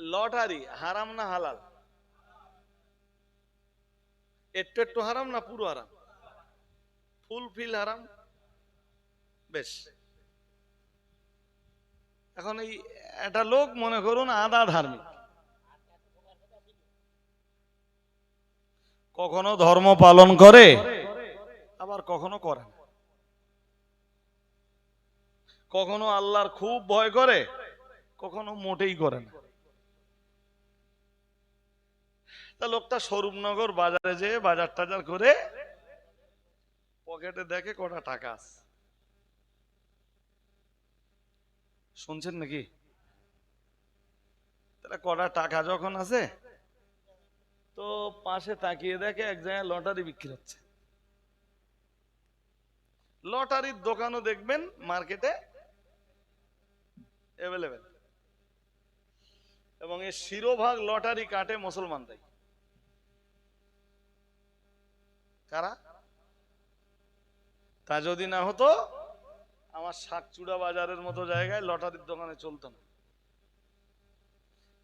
Lottery, হারাম না হালাল? একটু একটু হারাম না পুরো হারাম? ফুল ফিল হারাম? বেশ। এখন এই একটা লোক মনে করুন আদা ধার্মিক। কখনো ধর্ম পালন করে, আবার কখনো করে না। কখনো আল্লাহর খুব ভয় করে, কখনো মোটেই করে না। তা লোকটা স্বরূপনগর বাজারে যেয়ে বাজার টাজার করে পকেটে দেখে কটা টাকা আছে। শুনছেন নাকি? কটা টাকা যখন আছে, তো পাশে তাকিয়ে দেখে এক জায়গায় লটারি বিক্রি হচ্ছে। লটারির দোকানও দেখবেন, মার্কেটে অ্যাভেলেবেল এবং এর শিরোভাগ লটারি কাটে মুসলমানরাই। কারা? তা যদি না হতো, আমার শাকচুড়া বাজারের মতো জায়গায় লটারির দোকানে চলতো না।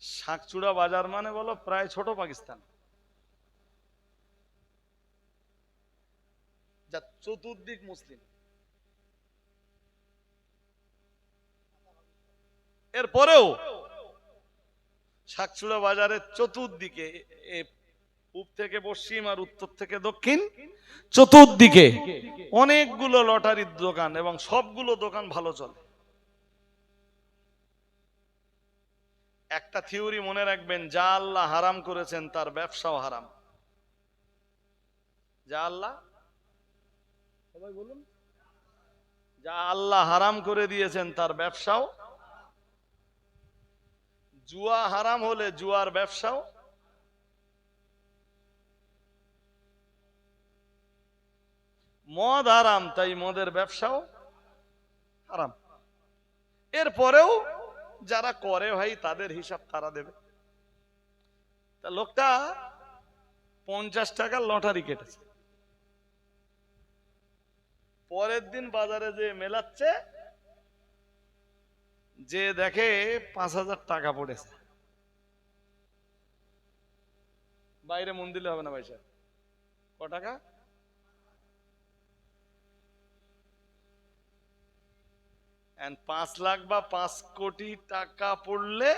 শাকচুড়া বাজার মানে বলো প্রায় ছোট পাকিস্তান। যা চতুর্দিক মুসলিম। এরপরেও শাকচুড়া বাজারের চতুর্দিকে পূব থেকে পশ্চিম আর উত্তর থেকে দক্ষিণ। চতুর্দিকে অনেকগুলো লটারির দোকান এবং সবগুলো দোকান ভালো চলে। একটা থিওরি মনে রাখবেন, যা আল্লাহ হারাম করেছেন, তার ব্যবসাও হারাম। যা আল্লাহ? সবাই বলুন। যা আল্লাহ হারাম করে দিয়েছেন, তার ব্যবসাও। জুয়া হারাম হলে জুয়ার ব্যবসাও। মদ আরাম, তাই মদের ব্যবসাও হারাম এরপরেও যারা করে ভাই, তাদের হিসাব তারা দেবে। তা লোকটা পঞ্চাশ টাকার লটারি কেটেছে। পরের দিন বাজারে যে মেলাচ্ছে, যে দেখে পাঁচ হাজার টাকা পড়েছে। বাইরে মন দিলে হবে না ভাই সাহেব। ক টাকা? পাঁচ লাখ বা পাঁচ কোটি টাকা পড়লে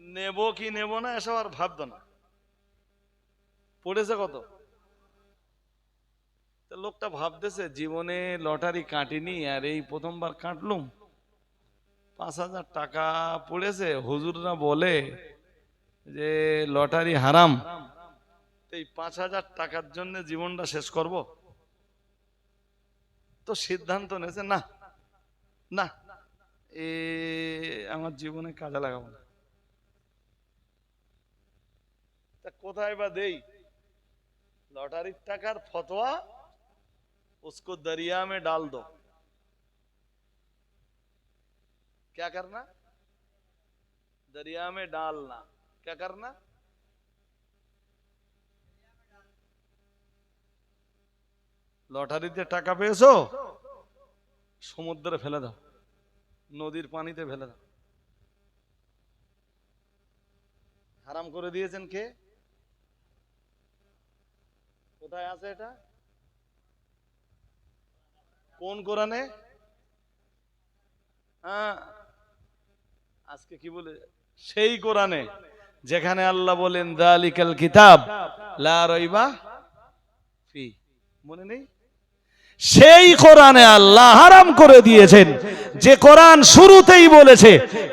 নেব কি নেব না এসব আর ভাবতো না। পড়েছে কত? লোকটা ভাবতেছে, জীবনে লটারি কাটিনি আর এই প্রথমবার কাটলুম। পাঁচ হাজার টাকা পড়েছে, হুজুররা বলে যে লটারি হারাম। এই পাঁচ হাজার টাকার জন্য জীবনটা শেষ করব? তো সিদ্ধান্ত নেছে না না এ আমার জীবনে কাজে লাগাবো না তা কোথায় বা দেই লটারির টাকার ফতোয়া उसको दरिया में डाल दो क्या करना दरिया में डालना क्या करना লটারিতে টাকা পেয়েছো সমুদ্রে ফেলে দাও, নদীর পানিতে ফেলে দাও। হারাম করে দিয়েছেন কে? কোথায় আছে এটা? কোন কোরআনে? হ্যাঁ আজকে কি বলে? সেই কোরআনে, যেখানে আল্লাহ বলেন, দালিকাল কিতাব, লা রাইবা ফি। মনে নেই? সেই কোরআনে আল্লাহ হারাম করে দিয়েছেন। যে কোরআন শুরুতেই বলেছে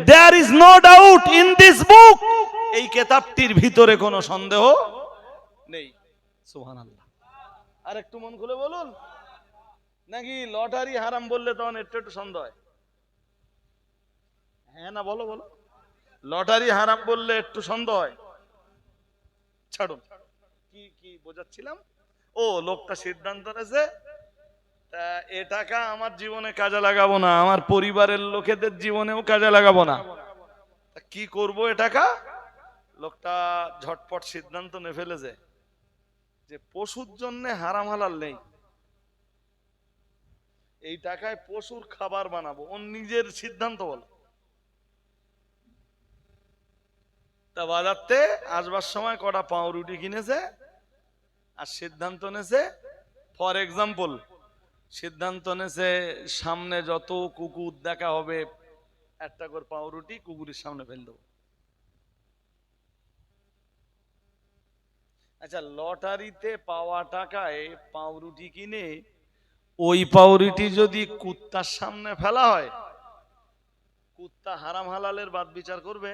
there is no doubt in this book এই কেতাবটির ভিতরে কোনো সন্দেহ নেই। সুবহানাল্লাহ। আর একটু মন খুলে বলুন। নাকি লটারি হারাম বললে তখন একটু একটু সন্দেহ হয়? না, বলো বলো। লটারি হারাম বললে একটু সন্দেহ ছাড়ুন। কি কি বোঝাচ্ছিলাম? ও, লোকটা সিদ্ধান্ত নেছে এ টাকা আমার জীবনে কাজে লাগাবো না, আমার পরিবারের লোকেদের জীবনেও কাজে লাগাবো না। কি করব এ টাকা? লোকটা ঝটপট সিদ্ধান্ত নে ফেলেছে যে পশুর জন্য হারাম হালাল নেই। এই টাকায় পশুর খাবার বানাবো, ওর নিজের সিদ্ধান্ত বল। তা বাজারতে আসবার সময় কটা পাউরুটি কিনেছে আর সিদ্ধান্ত নেছে ফর এক্সাম্পল সিদ্ধান্ত নেছে, সামনে যত কুকুর দেখা হবে, একটা করে পাউরুটি কুকুরের সামনে ফেল দেবো। আচ্ছা লটারিতে পাওয়া টাকায় পাউরুটি কিনে, ওই পাউরুটি যদি কুত্তার সামনে ফেলা হয়, কুত্তা হারাম হালালের বাদ বিচার করবে।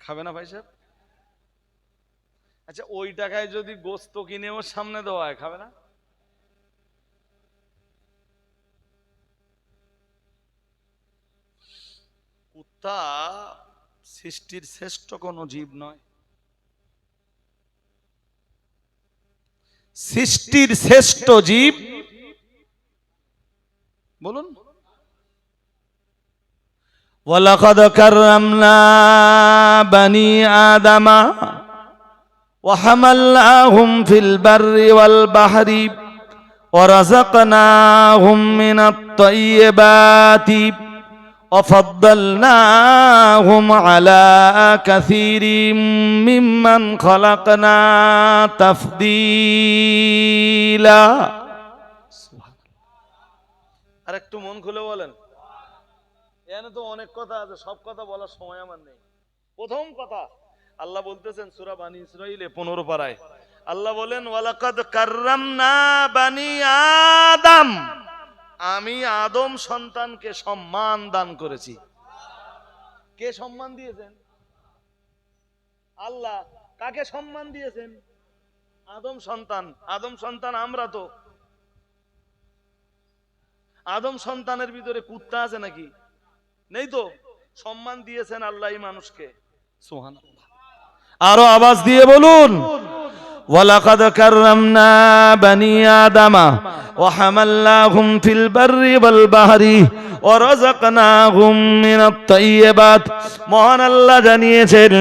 খাবে না ভাই সাহেব? আচ্ছা ওই টাকায় যদি গোস্ত কিনে ওর সামনে দেওয়া হয় খাবে না? কুত্তা সৃষ্টির শ্রেষ্ঠ কোন জীব নয়। সৃষ্টির শ্রেষ্ঠ জীব বলুন। ওয়ালাকাদ কাররামনা বানি আদামা وحملناهم في البر والبحر ورزقناهم من الطيبات وفضلناهم على كثير ممن خلقنا تفضيلا আর একটু মন খুলে বলেন এখানে তো অনেক কথা আছে সব কথা বলার সময় আমার নেই প্রথম কথা আল্লাহ বলতেছেন সুরা বানি ইসরাইলে পনেরো পাড়ায় আল্লাহ বলেন, ওয়ালাকাদ কাররামনা বানি আদম। আমি আদম সন্তানকে সম্মান দান করেছি। কে সম্মান দিয়েছেন? আল্লাহ। কাকে সম্মান দিয়েছেন? আদম সন্তান। আদম সন্তান আমরা তো। আদম সন্তানের ভিতরে কুত্তা আছে নাকি? নেই তো? সম্মান দিয়েছেন আল্লাহ মানুষকে। সোহান আরো আওয়াজ দিয়ে বলুন ولقد كرمنا بني آدم وحملناهم في البر والبحر ورزقناهم من الطيبات মহান আল্লাহ জানিয়েছেন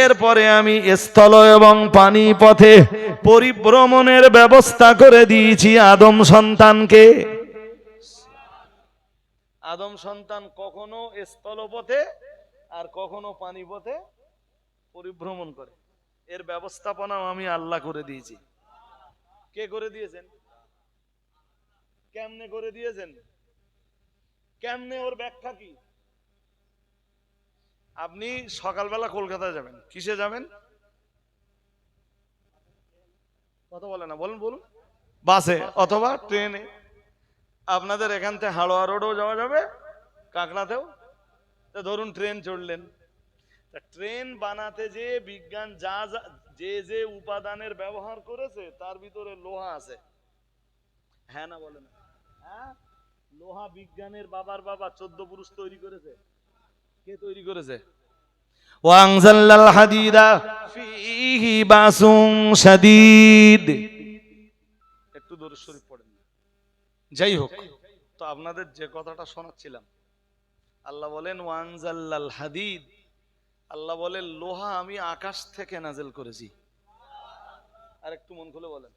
এরপরে আমি স্থল এবং পানি পথে পরিভ্রমণের ব্যবস্থা করে দিয়েছি আদম সন্তানকে আদম সন্তান কখনো স্থলপথে আর কখনো পানি পথে পরিভ্রমণ করে। এর ব্যবস্থাপনাও আমি আল্লাহ করে দিয়েছি। কে করে দিয়েছেন? কেমনে করে দিয়েছেন? কেমনে ওর ব্যাখ্যা কি? আপনি সকালবেলা কলকাতায় যাবেন। কিসে যাবেন? কথা বলে না, বলুন বলুন। বাসে অথবা ট্রেনে। আপনাদের এখান থেকে হাড়োয়া রোডও যাওয়া যাবে, কাঁকড়াতেও। ধরুন, ট্রেন চড়লেন। ট্রেন বানাতে যে বিজ্ঞান যা যে যে উপাদানের ব্যবহার করেছে তার ভিতরে লোহা আছে। হ্যাঁ না বলে না হ্যাঁ? লোহা বিজ্ঞানের বাবার বাবা চোদ্দ পুরুষ তৈরি করেছে। কে তৈরি করেছে? ওয়াংজাল্লাল হাদিদা ফিহি বাসুং শাদীদ। একটু দূরে শরীফ পড়েন। যাই হোক। তো আপনাদের যে কথাটা শোনাচ্ছিলাম আল্লাহ বলেন ওয়াংজাল্লাল হাদিদ আল্লাহ বলে, লোহা আমি আকাশ থেকে নাজেল করেছি। আর একটু মন খুলে বলেন।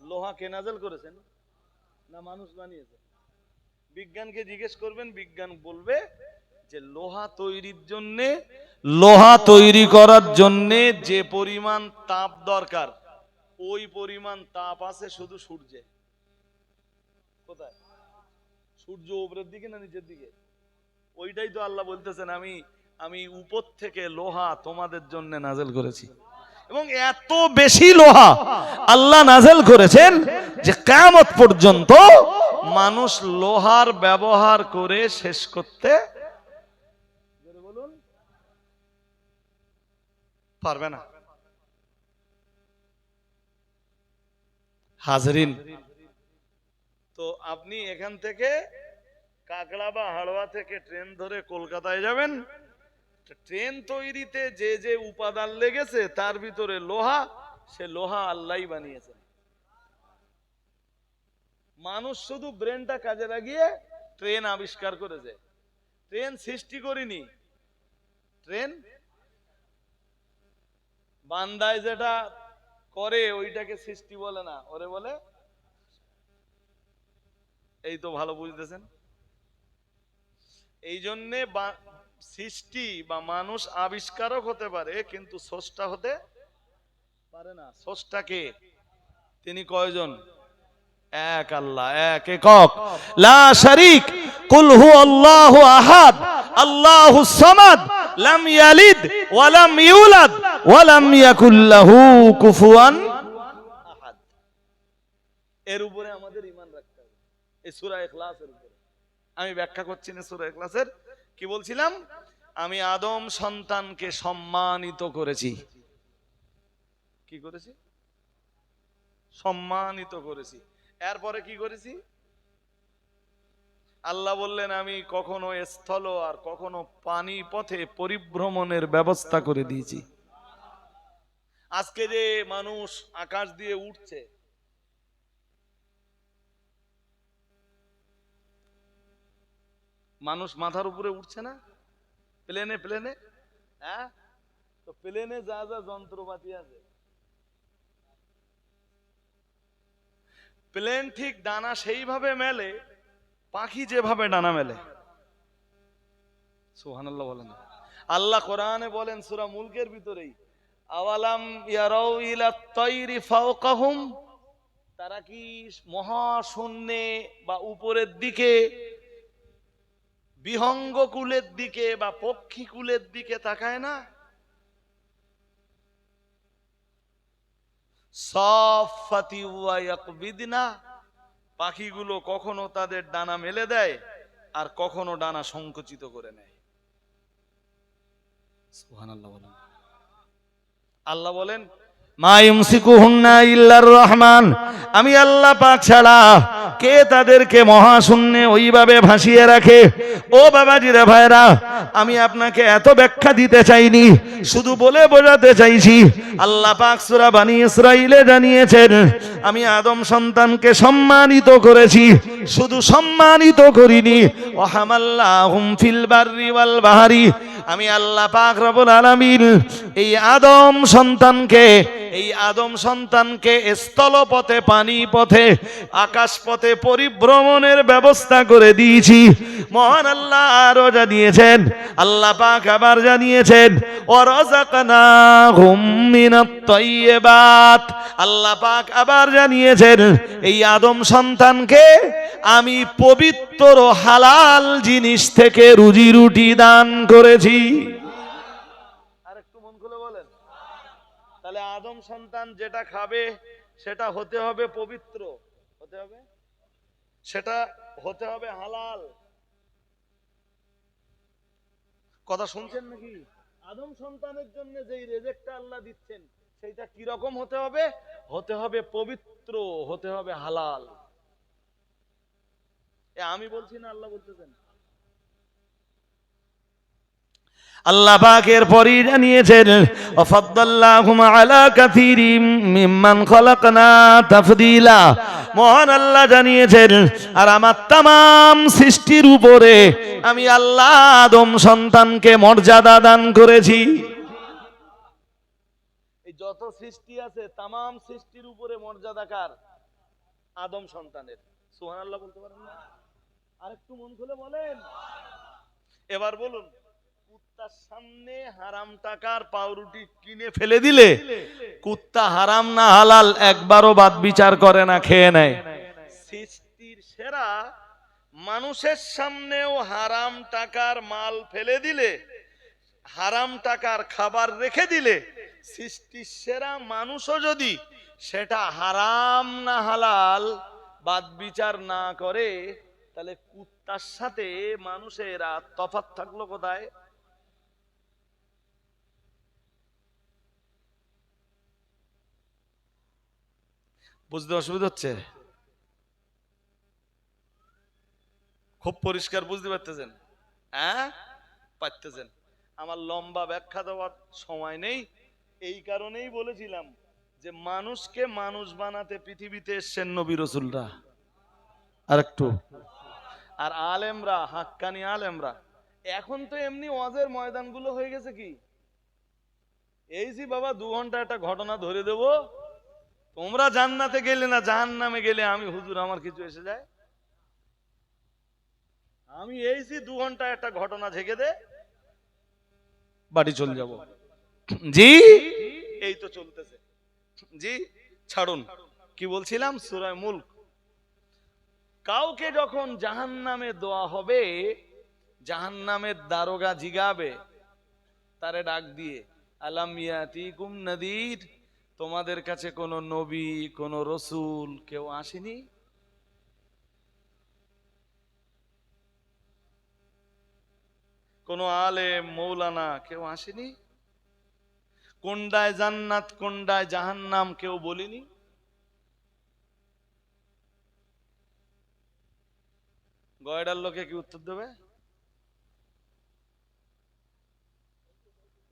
লোহা কে নাজেল করেছেন? না মানুষ বানিয়েছে? বিজ্ঞানকে জিজ্ঞেস করবেন, বিজ্ঞান বলবে যে লোহা তৈরির জন্যে, লোহা তৈরি করার জন্যে যে পরিমাণ তাপ দরকার, ওই পরিমাণ তাপ আছে শুধু সূর্যে। কোথায়? সূর্য উপরের দিকে না নিচের দিকে? ওইটাই তো আল্লাহ বলতেছেন, আমি আমি উপর থেকে লোহা তোমাদের জন্য নাজেল করেছি। এবং এত বেশি লোহা আল্লাহ নাজেল করেছেন যে কিয়ামত পর্যন্ত মানুষ লোহার ব্যবহার করে শেষ করতে পারবে না। হাজরিন, তো আপনি এখান থেকে কাকড়া বা হাড়োয়া থেকে ট্রেন ধরে কলকাতায় যাবেন। ট্রেন তৈরিতে যে যে উপাদান লেগেছে, তার ভিতরে লোহা, সে লোহা আল্লাহই বানিয়েছে মানুষ শুধু ব্রেনটা কাজে লাগিয়ে ট্রেন আবিষ্কার করেছে ট্রেন সৃষ্টি করিনি। ট্রেন বান্দায় যেটা করে, ওইটাকে সৃষ্টি বলে না। ওরে বলে, এই তো ভালো বুঝতেছেন? এই জন্যে সৃষ্টি বা মানুষ আবিষ্কারক হতে পারে, কিন্তু স্রষ্টা হতে পারে না। স্রষ্টাকে তিনি কয়জন? এক আল্লাহ, এক একক। লা শারিক, কুল হু আল্লাহু আহাদ, আল্লাহু সামাদ, লাম ইয়ালিদ, ওয়া লাম ইউলাদ, ওয়া লাম ইয়াকুল লাহু কুফুয়ান আহাদ। এর উপরে আমাদের ইমান রাখতে হবে। এই সূরা ইখলাসের উপরে। আমি ব্যাখ্যা করছি না সূরা ক্লাসের কি বলছিলাম? আমি আদম সন্তানকে সম্মানিত করেছি। কি করেছি? সম্মানিত করেছি। এরপরে কি করেছি? আল্লাহ বললেন, আমি কখনো স্থল আর কখনো পানি পথে পরিভ্রমণের ব্যবস্থা করে দিয়েছি। আজকে যে মানুষ আকাশ দিয়ে উঠছে মানুষ মাথার উপরে উঠছে না? প্লেনে প্লেনে? হ্যাঁ? তো প্লেনে যা যা যন্ত্রপাতি আছে। প্লেন ঠিক ডানা সেইভাবে মেলে, পাখি যেভাবে ডানা মেলে। সুবহানাল্লাহ বলেন। আল্লাহ কোরআনে বলেন সুরা মুলকের ভিতরেই, আওয়ালাম ইয়ারাউ ইলা তাইরি ফাওকাহুম? তারা কি মহাশূন্যে বা উপরের দিকে বিহঙ্গ কুলের দিকে বা পক্ষী কুলের দিকে তাকায় না? পাখিগুলো কখনো তাদের ডানা মেলে দেয় আর কখনো ডানা সংকুচিত করে নেয়। আল্লাহ বলেন, মা ইউমসিকুহুন্না ইল্লার রহমান। আমি আল্লাহ পাক ছাড়া কে তাদেরকে মহাশূন্যে ওইভাবে ভাসিয়ে রাখে? ও বাবাজিরা ভাইরা, আমি আপনাকে এত ব্যাখ্যা দিতে চাইনি, শুধু বলে বোঝাতে চাইছি, আল্লাহ পাক সূরা বানি ইসরাইলে জানিয়েছেন, আমি আদম সন্তানকে সম্মানিত করেছি, শুধু সম্মানিত করিনি ওয়াল বাহারি আমি আল্লাহ পাক রব্বুল আলামিন এই আদম সন্তানকে, এই আদম সন্তানকে স্থলপথে পানি পথে আকাশ পথে পরিভ্রমণের ব্যবস্থা করে দিয়েছি। মহান আল্লাহ আরও জানিয়েছেন, আল্লাহ পাক আবার জানিয়েছেন তাইয়্যিবাত। আল্লাহ পাক আবার জানিয়েছেন, এই আদম সন্তানকে আমি পবিত্র হালাল জিনিস থেকে রুজি রুটি দান করেছি। তাহলে আদম সন্তান যেটা খাবে, সেটা হতে হবে পবিত্র। হতে হবে? সেটা হতে হবে হালাল। কথা শুনছেন নাকি? আদম সন্তানের জন্য যেই রেজেক্টটা আল্লাহ দিচ্ছেন, সেইটা কি রকম হতে হবে? হতে হবে পবিত্র, হতে হবে হালাল। আমি বলছি না, আল্লাহ বলতেছেন। আল্লাহ পাকের পরই জানিয়েছেন ওয়াফাদ্দাল্লাহুম আলা কাসীরিম মিম্মান খলাকনা তাফদীলা। মহান আল্লাহ জানিয়েছেন, আর আমার তাম সৃষ্টির উপরে আমি আল্লাহ আদম সন্তানকে মর্যাদা দান করেছি। যত সৃষ্টি আছে তাম সৃষ্টির উপরে মর্যাদা কার? আদম সন্তানের। সুহান আল্লাহ বলতে পারেন না? আরেকটু মন খুলে বলেন। এবার বলুন। কুত্তার সামনে হারাম টাকার পাউরুটি কিনে ফেলে দিলে, কুত্তা হারাম না হালাল একবারও বাদ বিচার করে না, খেয়ে নেয়। সৃষ্টির সেরা মানুষের সামনেও হারাম টাকার মাল ফেলে দিলে, হারাম টাকার খাবার রেখে দিলে, সৃষ্টির সেরা মানুষও যদি সেটা হারাম না হালাল বাদ বিচার না করে, তাহলে কুত্তার সাথে মানুষের তফাৎ থাকল কোথায়? বুঝতে অসুবিধা হচ্ছে? খুব পরিষ্কার বুঝতে পারতেছেন। হ্যাঁ? পারতেছেন। আমার লম্বা ব্যাখ্যা দেওয়ার সময় নেই। এই কারণেই বলেছিলাম যে মানুষকে মানুষ বানাতে পৃথিবীতে এসছেন নবী রসুলরা। আর একটু। আর আলেমরা, হাক্কানি আলেমরা। এখন তো এমনি ওয়াজের ময়দানগুলো হয়ে গেছে কি? এই যে বাবা, দু ঘণ্টা একটা ঘটনা ধরে দেব। তোমরা জান্নাতে গেলে না জাহান নামে গেলে আমি হুজুর আমার কিছু এসে যায়? আমি এইছি দু ঘণ্টা একটা ঘটনা ঝেঁকে দে। বাড়ি চলে যাব। জি? এই তো চলতেছে। জি ছাড়ুন। কি বলছিলাম? সুরায় মুল্ক। কাউকে যখন জাহান নামে দেওয়া হবে জাহান নামের দারোগা জিগাবে তারে ডাক দিয়ে আলামিয়াতিকুম নদীর? তোমাদের কাছে কোনো নবী, কোনো রসুল কেউ আসেনি? কোনো আলেম, মৌলানা কেউ আসেনি? কোনটায় জান্নাত কোনটায় জাহান্নাম কেউ বলিনি? গয়ডার লোকে কি উত্তর দেবে?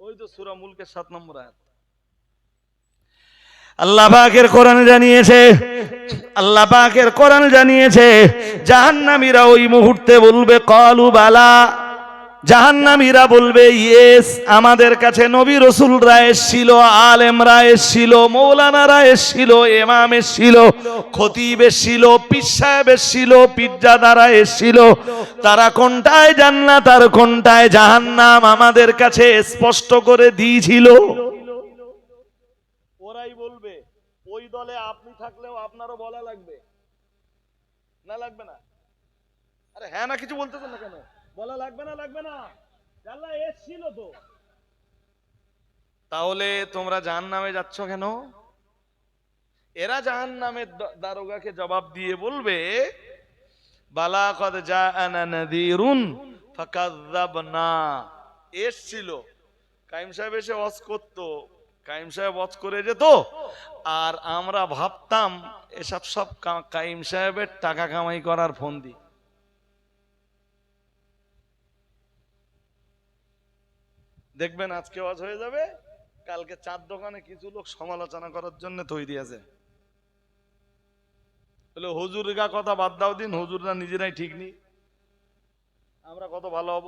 ওই তো সুরা মুলকের সাত নম্বর আয়াত। আল্লাহ কোরআন জানিয়েছে, আল্লাহ পাকের কোরআন জানিয়েছে, জাহান্নামীরা ওই মুহূর্তে বলবে, কলু বালা। জাহান্নামীরা বলবে, ইয়েস, আমাদের কাছে নবী রসুলরা এসছিল, আলেমরা এসছিল, মৌলানারা এসছিল এমাম এসছিল, খতিব এসছিল, পীর সাহেব এসছিল পিজ্জাদারা এসছিল। তারা কোনটায় জান্নাত আর কোনটায় জাহান্নাম আমাদের কাছে স্পষ্ট করে দিয়েছিল ওরাই বলবে ওই দলে আপনি থাকলেও আপনারও বলা লাগবে। না লাগবে না? আরে হ্যাঁ না, কিছু বলতেছেন না কেন? বলা লাগবে না লাগবে না। এসছিল তো। তাহলে তোমরা জাহান নামে যাচ্ছ কেন? এরা জাহান নামের দারোগাকে জবাব দিয়ে বলবে, বালা কদ নাযীরুন ফাকাযযাবনা। এসছিল। কাইম সাহেব এসে ওয়াজ করতো। কাইম সাহেব ওয়াজ করে যেত আর আমরা ভাবতাম এসব সব কাইম সাহেবের টাকা কামাই করার ফোন দি দেখবেন আজকে ওয়াজ হয়ে যাবে, কালকে চার দোকানে কিছু লোক সমালোচনা করার জন্য তৈরি আছে। বলে হুজুরগা কথা বাদ দাও দিন, হুজুররা নিজেরাই ঠিক নেই। আমরা কত ভালো হব?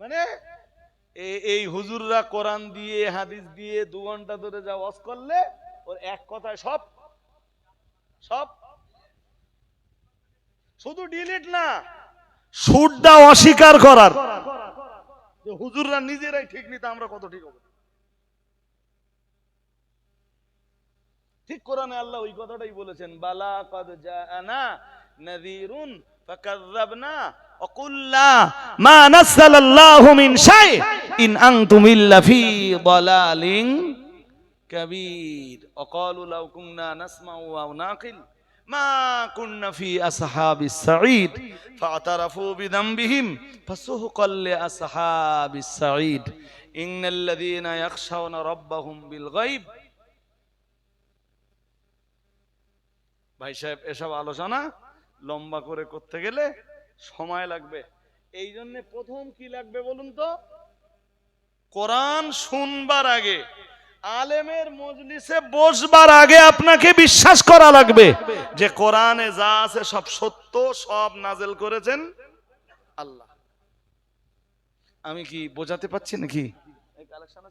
মানে এই হুজুররা কোরআন দিয়ে, হাদিস দিয়ে দু ঘণ্টা ধরে যা ওয়াজ করলে, ওর এক কথায় সব সব। শুধু ডিলিট না, সুরটা অস্বীকার করার। হুজুররা নিজেরাই ঠিক নিতে আমরা কত ঠিক হব? ঠিক কোরআনে আল্লাহ ওই কথাটাই বলেছেন, বালা কদ জাআনা নাযীরুন ফাকাযযাবনা মা ইন ফি মা বিল ভাই সাহেব এসব আলোচনা লম্বা করে করতে গেলে সময় লাগবে। এই জন্য প্রথম কি লাগবে বলুন তো? কোরআন শুনবার আগে আলেমের মজলিসে বসবার আগে আপনাকে বিশ্বাস করা লাগবে যে কোরআনে যা আছে সব সত্য সব নাজেল করেছেন আল্লাহ। আমি কি বোঝাতে পারছি নাকি? কালেকশন